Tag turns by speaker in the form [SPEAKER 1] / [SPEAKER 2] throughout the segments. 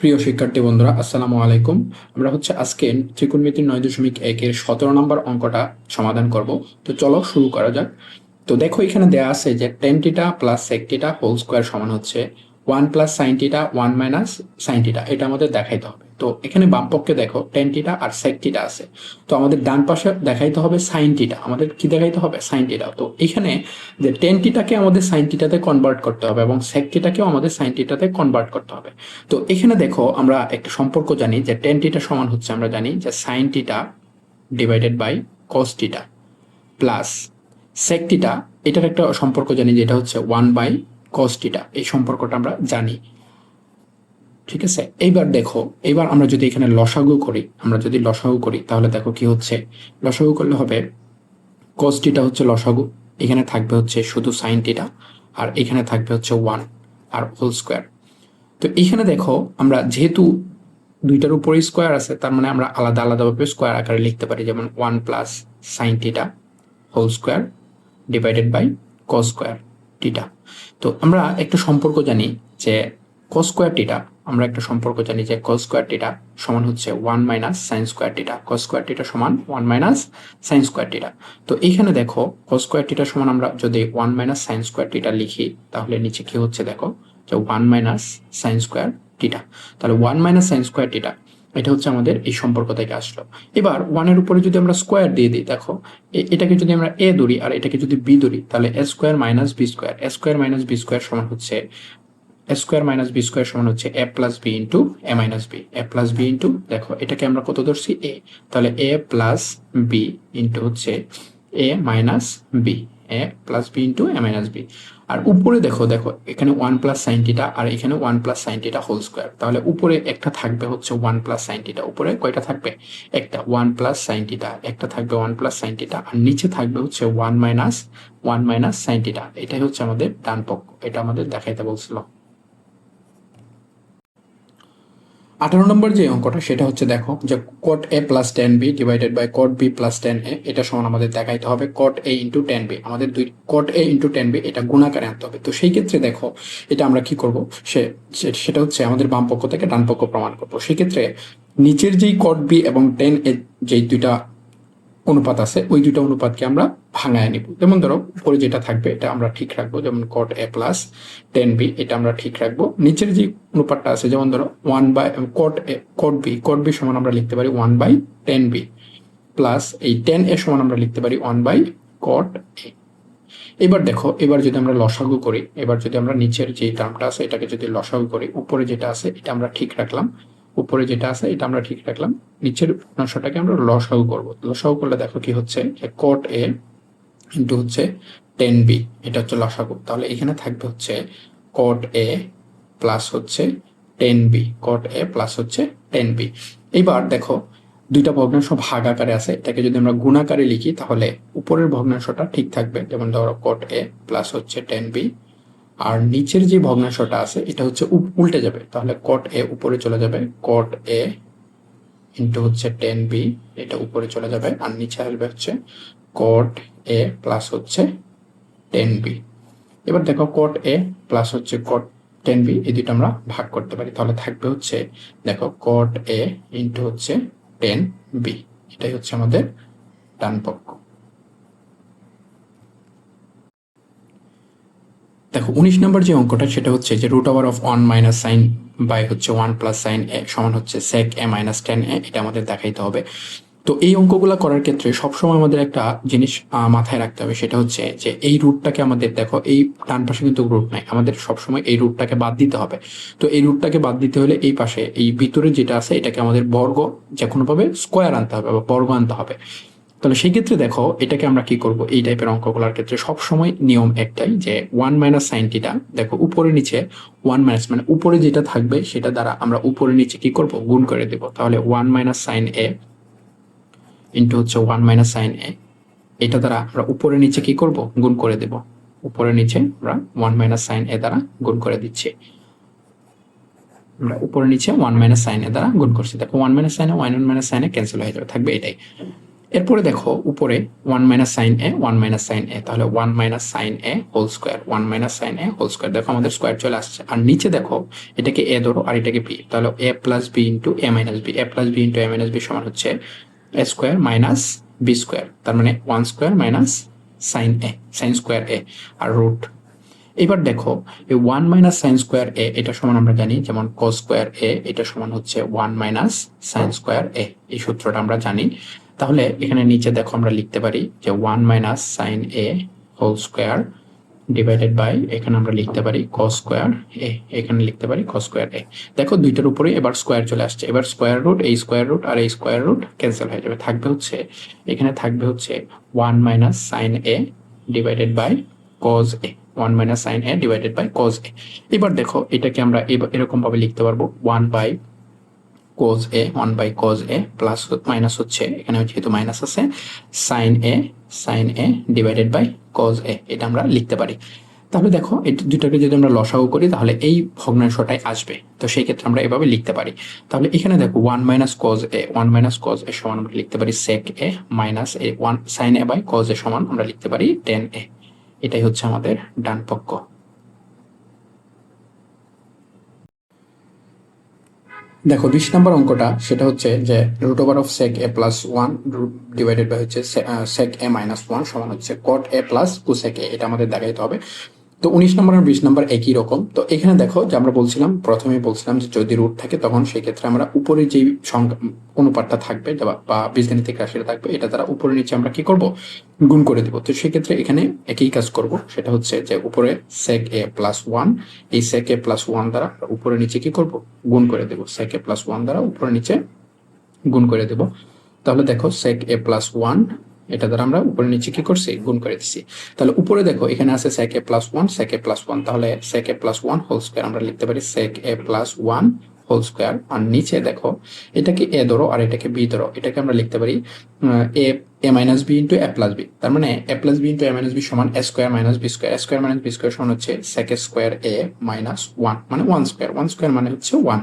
[SPEAKER 1] প্রিয় শিক্ষার্থী বন্ধুরা, আসসালামু আলাইকুম। আমরা হচ্ছে আজকে ত্রিকোণমিতির নয় দশমিক একের সতেরো নম্বর অঙ্কটা সমাধান করব। তো চলো শুরু করা যাক। তো দেখো এখানে দেয়া আছে যে tan theta plus sec theta whole square সমান হচ্ছে one plus sine theta one minus sine theta এটা আমাদের দেখাইতে হবে। তো এখানে বামপক্ষে দেখো টেন টিটা আর সেক টিটা আছে। তো আমাদের ডান পাশে দেখাইতে হবে সাইন টিটা আমাদের কি দেখাইতে হবে? সাইন টিটা তো এখানে যে টেন টিটাকে আমাদের সাইন টিটাতে কনভার্ট করতে হবে এবং সেক টিটাকেও আমাদের সাইন টিটাতে কনভার্ট করতে হবে। তো এখানে দেখো আমরা একটা সম্পর্ক জানি যে টেন টিটা সমান হচ্ছে আমরা জানি যে sine theta divided by cos theta plus sec theta এটার একটা সম্পর্ক জানি যেটা হচ্ছে ওয়ান বাই কস টিটা এই সম্পর্কটা আমরা জানি। ঠিক আছে? এইবার দেখো, এইবার আমরা যদি এখানে লসাগু করি, আমরা যদি লসাগু করি, তাহলে দেখো কি হচ্ছে? লসাগু করলে হবে কস টিটা হচ্ছে লসাগু, এখানে থাকবে হচ্ছে শুধু সাইন টিটা আর এখানে থাকবে হচ্ছে ওয়ান আর হোল স্কোয়ার তো এখানে দেখো, আমরা যেহেতু দুইটার উপরে স্কোয়ার আছে, তার মানে আমরা আলাদা আলাদাভাবে স্কোয়ার আকারে লিখতে পারি, যেমন one plus sine theta whole square divided by cos square theta তো আমরা একটা সম্পর্ক জানি যে কস স্কোয়ার টিটা আমরা একটা সম্পর্ক জানি যে কস স্কোয়ার টিটা সমান হচ্ছে one minus sine square theta cos square theta সমান one minus sine square theta তো এইখানে দেখো কস স্কোয়ার টিটা সমান আমরা যদি one minus sine square theta লিখি, তাহলে নিচে কি হচ্ছে দেখো? যে one minus sine square theta তাহলে one minus sine square theta এটা হচ্ছে আমাদের এই সম্পর্ক থেকে আসলো। এবার ওয়ানের উপরে যদি আমরা স্কোয়ার দিয়ে দিই, দেখো এটাকে যদি আমরা এ ধরি আর এটাকে যদি বি ধরি, তাহলে A square minus B square A square minus B square সমান হচ্ছে স্কোয়ার মাইনাস বি স্কোয়ার সমান হচ্ছে A plus B into A minus B. A plus B into, দেখো, এটাকে আমরা কত ধরছি? এ। তাহলে এ প্লাস বি ইন্টু হচ্ছে A minus B. A plus B into A minus B. আর উপরে দেখো দেখো, এখানে ওয়ান প্লাস সাইন টিটা আর এখানে one plus sine theta whole square. তাহলে উপরে একটা থাকবে হচ্ছে ওয়ান প্লাস সাইন টিটা উপরে কয়টা থাকবে? একটা। ওয়ান প্লাস সাইন টিটা একটা থাকবে ওয়ান প্লাস সাইন টিটা আর নিচে থাকবে হচ্ছে one minus one minus sine theta এটাই হচ্ছে আমাদের ডান পক্ষ এটা আমাদের দেখাইতে বলছিল। আঠারো নম্বর যে অঙ্কটা, সেটা হচ্ছে দেখো যে cot A plus tan B divided by cot B plus tan A এটা সমান আমাদের দেখাইতে হবে cot A into tan B আমাদের দুই cot A into tan B এটা গুণাকারে আনতে হবে। তো সেই ক্ষেত্রে দেখো, এটা আমরা কি করব? সে সেটা হচ্ছে আমাদের বাম পক্ষ থেকে ডান পক্ষ প্রমাণ করব। সেক্ষেত্রে নিচের যেই কট বি এবং টেন এ যেই দুইটা অনুপাত আছে, ওই দুইটা অনুপাতকে আমরা ভাঙায় নিব। যেমন ধরো, উপরে যেটা থাকবে, এটা আমরা ঠিক রাখব, যেমন cot A plus tan B এটা আমরা ঠিক রাখব। নিচের যে অনুপাতটা আছে, যেমন ধরো one by cot A cot B cot B সমান আমরা লিখতে পারি one by tan B plus এই টেন এ সমান আমরা লিখতে পারি ওয়ান বাই কট এ এবার দেখো, এবার যদি আমরা লসাগু করি, এবার যদি আমরা নিচের যে টার্মটা আছে, এটাকে যদি লসাগু করি, উপরে যেটা আছে, এটা আমরা ঠিক রাখলাম। উপরে যেটা আছে, এটা আমরা ঠিক রাখলাম। নিচের অংশটাকে আমরা লসাগু করব। লসাগু করলে দেখো কি হচ্ছে? কট এ ইন্টু হচ্ছে টেন বি এটা হচ্ছে লসাগু। তাহলে এখানে থাকবে হচ্ছে কট এ প্লাস হচ্ছে tan B cot A plus হচ্ছে টেন বি এবার দেখো, দুইটা ভগ্নাংশ ভাগ আকারে আছে। এটাকে যদি আমরা গুণাকারে লিখি, তাহলে উপরের ভগ্নাংশটা ঠিক থাকবে। যেমন ধরো কট এ প্লাস হচ্ছে টেন বি আর নিচের যে ভগ্নাংশটা আছে, এটা হচ্ছে উল্টে যাবে। তাহলে কট এ উপরে চলে যাবে। কট এ ইন্টু হচ্ছে টেন বি এটা উপরে চলে যাবে। আর নিচে আসবে হচ্ছে কট এ প্লাস হচ্ছে টেন বি এবার দেখো কট এ প্লাস হচ্ছে কট টেন বি এই দুটো আমরা ভাগ করতে পারি। তাহলে থাকবে হচ্ছে, দেখো কট এ ইন্টু হচ্ছে টেন বি এটাই হচ্ছে আমাদের ডান পক্ষ। দেখো, উনিশ নম্বর যে অঙ্কটা, সেটা হচ্ছে যে root over of one minus sine by হচ্ছে ওয়ান প্লাস সাইন এ সমান হচ্ছে sec A minus ten A এটা আমাদের দেখাইতে হবে। তো এই অঙ্কগুলো করার ক্ষেত্রে সবসময় আমাদের একটা জিনিস মাথায় রাখতে হবে, সেটা হচ্ছে যে এই রুটটাকে আমাদের দেখো, এই ডান পাশে কিন্তু রুট নাই, আমাদের সবসময় এই রুটটাকে বাদ দিতে হবে। তো এই রুটটাকে বাদ দিতে হলে এই পাশে, এই ভিতরে যেটা আছে, এটাকে আমাদের বর্গ যে কোনোভাবে স্কোয়ার আনতে হবে বা বর্গ আনতে হবে। তাহলে সেই ক্ষেত্রে দেখো, এটাকে আমরা কি করব? এই টাইপের অঙ্কগুলোর ক্ষেত্রে সব সময় নিয়ম একটাই যে ওয়ান মাইনাস সাইন টিটা দেখো উপরে নিচে ওয়ান মাইনাস মানে উপরে যেটা থাকবে সেটা দ্বারা আমরা উপরে নিচে কি করব? গুণ করে দেব। তাহলে one minus sine A into হচ্ছে ওয়ান মাইনাস সাইন এ এটা দ্বারা আমরা উপরে নিচে কি করব? গুণ করে দেব। উপরে নিচে আমরা ওয়ান মাইনাস সাইন এ দ্বারা গুণ করে দিচ্ছি। আমরা উপরে নিচে ওয়ান মাইনাস সাইন এ দ্বারা গুণ করছি। দেখো one minus sine one minus sine cancel হয়ে যাবে, থাকবে এটাই। এরপরে দেখো উপরে one minus sine A one minus sine A তাহলে one minus sine A whole square one minus sine A whole square দেখো আমাদের স্কোয়ার চলে আসছে। আর নিচে দেখো, এটাকে এ ধরো আর এটাকে বি তাহলে A plus B into A minus B A plus B into A minus B সমান হচ্ছে A square minus B square তার মানে one square minus sine A sine square A R root এবার দেখো, এই one minus sine square A এটা সমান আমরা জানি, যেমন কস স্কোয়ার এ এটা সমান হচ্ছে one minus sine square A এই সূত্রটা আমরা জানি। তাহলে এখানে নিচে দেখো আমরা লিখতে পারি যে one minus sine A whole square divided by এখানে আমরা লিখতে পারি কস স্কোয়ার এ এখানে লিখতে পারি কস স্কোয়ার এ দেখো দুইটার উপরে এবার স্কোয়ার চলে আসছে। এবার স্কোয়ার রুট এই স্কোয়ার রুট আর এই স্কোয়ার রুট ক্যান্সেল হয়ে যাবে। থাকবে হচ্ছে, এখানে থাকবে হচ্ছে one minus sine A divided by cos A one minus sine A divided by cos A এবার দেখো এটাকে আমরা এরকম ভাবে লিখতে পারব one by cos A one by cos A plus minus হচ্ছে এখানে যেহেতু মাইনাস আছে sine A sine A divided by cos A এটা আমরা লিখতে পারি। তাহলে দেখো এই দুটাকে যদি আমরা লসাগু করি, তাহলে এই ভগ্নাংশটাই আসবে। তো সেই ক্ষেত্রে আমরা এভাবে লিখতে পারি। তাহলে এখানে দেখো one minus cos A one minus cos A সমান আমরা লিখতে পারি sec A minus A one sine A by cos A সমান আমরা লিখতে পারি টেন এ এটাই হচ্ছে আমাদের ডান পক্ষ দেখো, বিশ নম্বর অঙ্কটা সেটা হচ্ছে যে root over of sec A plus one divided by হচ্ছে সেক এ মাইনাস ওয়ান সমান হচ্ছে কট এ প্লাস কুসেক এ এটা আমাদের দেখাইতে হবে। তো উনিশ নম্বর আর বিশ নম্বর একই রকম। তো এখানে দেখো যে আমরা বলছিলাম প্রথমে বলছিলাম যে যদি রুট থাকে তখন সেই ক্ষেত্রে আমরা উপরে যে সংখ্যা, অনুপাতটা থাকবে বা বীজগাণিতিক রাশিটা থাকবে, এটা দ্বারা উপরে নিচে আমরা কি করব? গুণ করে দিব। তো সেক্ষেত্রে এখানে একই কাজ করব, সেটা হচ্ছে যে উপরে সেক এ প্লাস ওয়ান এই সেক এ প্লাস ওয়ান দ্বারা উপরে নিচে কি করব? গুণ করে দেব। সেক এ প্লাস ওয়ান দ্বারা উপরে নিচে গুণ করে দেব। তাহলে দেখো সেক এ প্লাস ওয়ান এটা দ্বারা আমরা উপরে নিচে কি করছি? গুণ করে দিচ্ছি তাহলে উপরে দেখো, এখানে আছে sec A plus one sec A plus one তাহলে sec A plus one whole square আমরা লিখতে পারি sec A plus one whole square আর নিচে দেখো, এটাকে এ ধরো আর এটাকে বি ধরো। এটাকে আমরা লিখতে পারি A A minus B into B তার মানে A plus B into A minus B সমান A square minus B square square minus B square সমান হচ্ছে sec square A minus one মানে ওয়ান স্কোয়ার ওয়ান স্কোয়ার মানে হচ্ছে one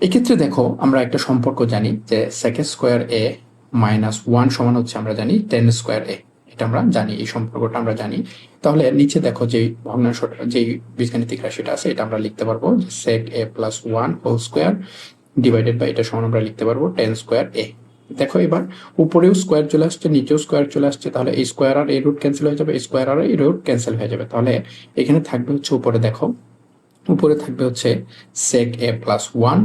[SPEAKER 1] এক্ষেত্রে দেখো, আমরা একটা সম্পর্ক জানি যে sec square A minus one সমান হচ্ছে আমরা জানি টেন স্কোয়ার এ। এটা আমরা জানি, এই সম্পর্কটা আমরা জানি। তাহলে নিচে দেখো যে ভগ্নাংশ যে বীজগাণিতিক রাশিটা আছে, এটা আমরা লিখতে পারব sec A plus one whole square divided by এটা সমান আমরা লিখতে পারব টেন স্কোয়ার এ। দেখো এবার উপরেও স্কোয়ার চলে আসছে, নিচেও স্কোয়ার চলে আসছে, তাহলে এই স্কোয়ার আর এই রুট ক্যান্সেল হয়ে যাবে স্কোয়ার আর এই রুট ক্যান্সেল হয়ে যাবে। তাহলে এখানে থাকবে হচ্ছে উপরে দেখো, উপরে থাকবে হচ্ছে সেক এ প্লাস ওয়ান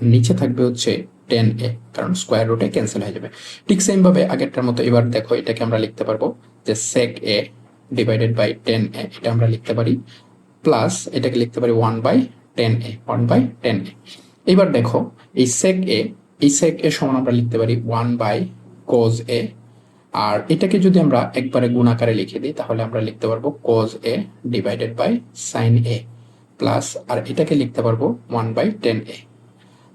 [SPEAKER 1] নিচে থাকবে হচ্ছে টেন এ, কারণ স্কোয়ার রুটে ক্যান্সেল হয়ে যাবে। ঠিক সেম ভাবে আগেরটার মতো এবার দেখো এটাকে আমরা লিখতে পারব যে sec A divided by tan A এটা আমরা লিখতে পারি। প্লাস এটাকে লিখতে পারি one by tan A one by tan A এবার দেখো এই সেক এ এই সেক এ সমান আমরা লিখতে পারি ওয়ান বাই কোজ এ আর এটাকে যদি আমরা একবারে গুণাকারে লিখে দিই, তাহলে আমরা লিখতে পারব cos A divided by sine A plus আর এটাকে লিখতে পারব ওয়ান বাই টেন এ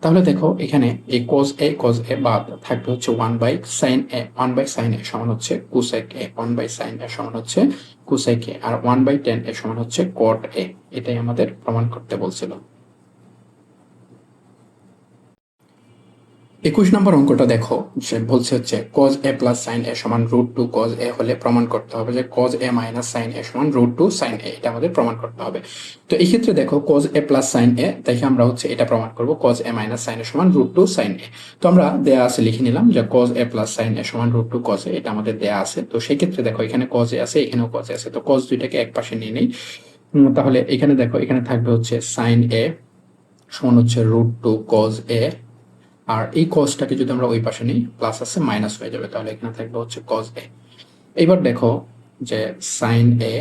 [SPEAKER 1] তাহলে দেখো এখানে এই কোস এ কোজ এ বাদ থাকবে হচ্ছে one by sine A one by sine A সমান হচ্ছে cosec A one by sine A সমান হচ্ছে কুসেক এ আর ওয়ান বাই টেন এ সমান হচ্ছে কট এ এটাই আমাদের প্রমাণ করতে বলছিল। একুশ নম্বর অঙ্কটা দেখো, সে বলছে হচ্ছে cos A plus sine A সমান রুট টু কজ এ হলে প্রমাণ করতে হবে যে cos A minus sine A সমান রুট টু সাইন এ এটা আমাদের প্রমাণ করতে হবে। তো এই ক্ষেত্রে দেখো cos A plus sine A দেখে আমরা হচ্ছে এটা প্রমাণ করব cos A minus sine A সমান রুট টু সাইন এ তো আমরা দেয়া আছে, লিখে নিলাম যে cos A plus sine A সমান রুট টু কজ এ এটা আমাদের দেয়া আছে। তো সেই ক্ষেত্রে দেখো এখানে কজ এ আছে, এখানেও কজ এ আছে। তো কজ দুইটাকে এক পাশে নিয়ে নেই। তাহলে এখানে দেখো, এখানে থাকবে হচ্ছে সাইন এ সমান হচ্ছে রুট টু কজ এ আর এই কজটাকে যদি আমরা ওই পাশে নিই প্লাস আছে মাইনাস হয়ে যাবে, তাহলে এখানে থাকবে হচ্ছে কজ এ এবার দেখো যে সাইন এ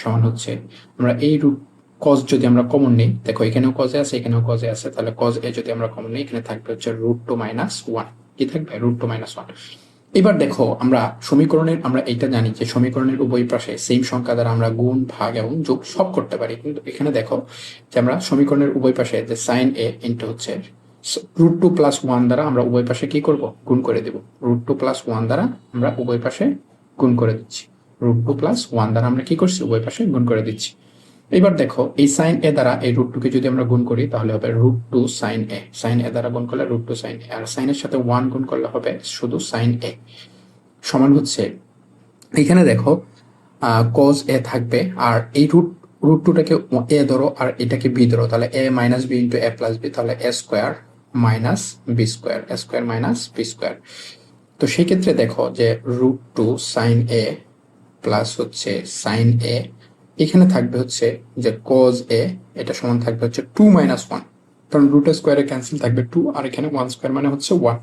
[SPEAKER 1] সমান হচ্ছে, আমরা এই রুট কজ যদি আমরা কমন নিই, দেখো এখানেও কজে আছে, এখানেও কজে আছে, তাহলে কজ এ যদি আমরা কমন নিই, এখানে থাকবে হচ্ছে রুট টু মাইনাস ওয়ান কি থাকবে? রুট টু মাইনাস ওয়ান এবার দেখো আমরা সমীকরণের, আমরা এইটা জানি যে সমীকরণের উভয় পাশে সেম সংখ্যা দ্বারা আমরা গুণ, ভাগ এবং যোগ সব করতে পারি। কিন্তু এখানে দেখো যে আমরা সমীকরণের উভয় পাশে যে সাইন এ ইন্টু হচ্ছে রুট টু প্লাস ওয়ান দ্বারা আমরা উভয় পাশে কি করব? গুণ করে দেব। রুট টু প্লাস ওয়ান দ্বারা আমরা উভয় পাশে গুণ করে দিচ্ছি। রুট টু প্লাস ওয়ান দ্বারা আমরা কি করছি? উভয় পাশে গুণ করে দিচ্ছি। এবার দেখো, এই সাইন এ দ্বারা এই রুট টুকে যদি আমরা গুণ করি, তাহলে হবে root two sine A sine A দ্বারা গুণ করলে রুট টু সাইন এ আর সাইনের সাথে ওয়ান গুণ করলে হবে শুধু সাইন এ সমান হচ্ছে, এখানে দেখো কজ এ থাকবে। আর এই রুট রুট টুটাকে এ ধরো, আর এটাকে বি ধরো। তাহলে A minus B into A plus B তাহলে A square minus B square square minus B square তো সেই ক্ষেত্রে দেখো যে root two sine A plus হচ্ছে সাইন এ এখানে থাকবে হচ্ছে যে কজ এ এটা সমান থাকবে হচ্ছে টু মাইনাস ওয়ান কারণ রুট স্কোয়ারে ক্যান্সেল থাকবে টু আর এখানে ওয়ান স্কোয়ার মানে হচ্ছে ওয়ান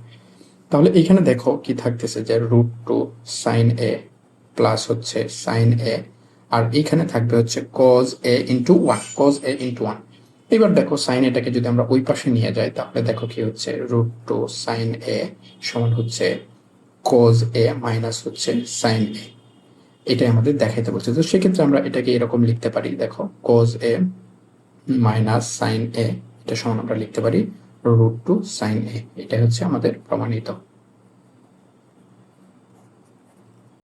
[SPEAKER 1] তাহলে এখানে দেখো কি থাকতেছে যে root two sine A plus হচ্ছে সাইন এ আর এখানে থাকবে হচ্ছে cos A into one cos A into one এবার দেখো সাইন এটাকে যদি আমরা ওই পাশে নিয়ে যাই, তাহলে দেখো কি হচ্ছে? রুট টু সাইন এ সমান হচ্ছে কোজ এ মাইনাস হচ্ছে সাইন এ এটাই আমাদের দেখাইতে বলছে। তো সেক্ষেত্রে আমরা এটাকে এরকম লিখতে পারি, দেখো কোজ এ মাইনাস সাইন এ এটা সমান আমরা লিখতে পারি রুট টু সাইন এ এটাই হচ্ছে আমাদের প্রমাণিত।